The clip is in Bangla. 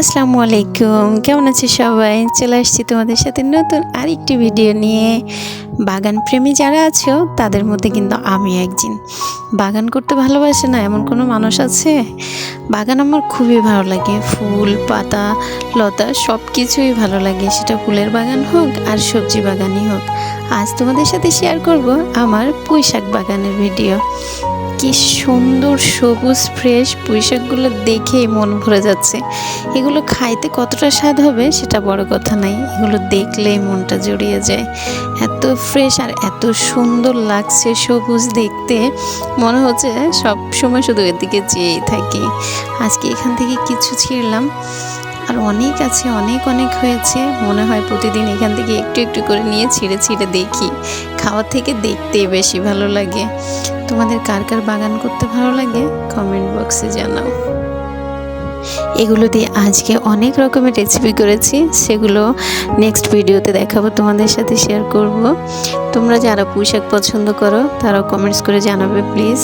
আসসালামু আলাইকুম। কেমন আছে সবাই? চলে আসছি তোমাদের সাথে নতুন আরেকটি ভিডিও নিয়ে। বাগান প্রেমী যারা আছো, তাদের মধ্যে কিন্তু আমি একজন। বাগান করতে ভালোবাসে না এমন কোনো মানুষ আছে? বাগান আমার খুবই ভালো লাগে। ফুল, পাতা, লতা সব কিছুই ভালো লাগে। সেটা ফুলের বাগান হোক আর সবজি বাগানই হোক। আজ তোমাদের সাথে শেয়ার করব আমার পুঁই শাক বাগানের ভিডিও। কি সুন্দর সবুজ ফ্রেশ পুঁইশাকগুলো দেখেই মন ভরে যাচ্ছে। এগুলো খাইতে কতটা স্বাদ হবে সেটা বড় কথা নাই। এগুলো দেখলেই মনটা জড়িয়ে যায়। এত ফ্রেশ আর এত সুন্দর লাগছে সবুজ দেখতে। মনে হচ্ছে সব সময় শুধু এদিকে চেয়েই থাকি। আজকে এখান থেকে কিছু ছিঁড়লাম। আর অনেক আছে, অনেক অনেক হয়েছে। মনে হয় প্রতিদিন এখান থেকে একটু একটু করে নিয়ে ছিঁড়ে ছিঁড়ে দেখি। খাওয়ার থেকে দেখতেই বেশি ভালো লাগে। তোমাদের কার কার বাগান করতে ভালো লাগে কমেন্ট বক্সে জানাও। এগুলো দিয়ে আজকে অনেক রকমের রেসিপি করেছি, সেগুলো নেক্সট ভিডিওতে দেখাবো, তোমাদের সাথে শেয়ার করব। তোমরা যারা পোশাক পছন্দ করো, তারাও কমেন্টস করে জানাবে প্লিজ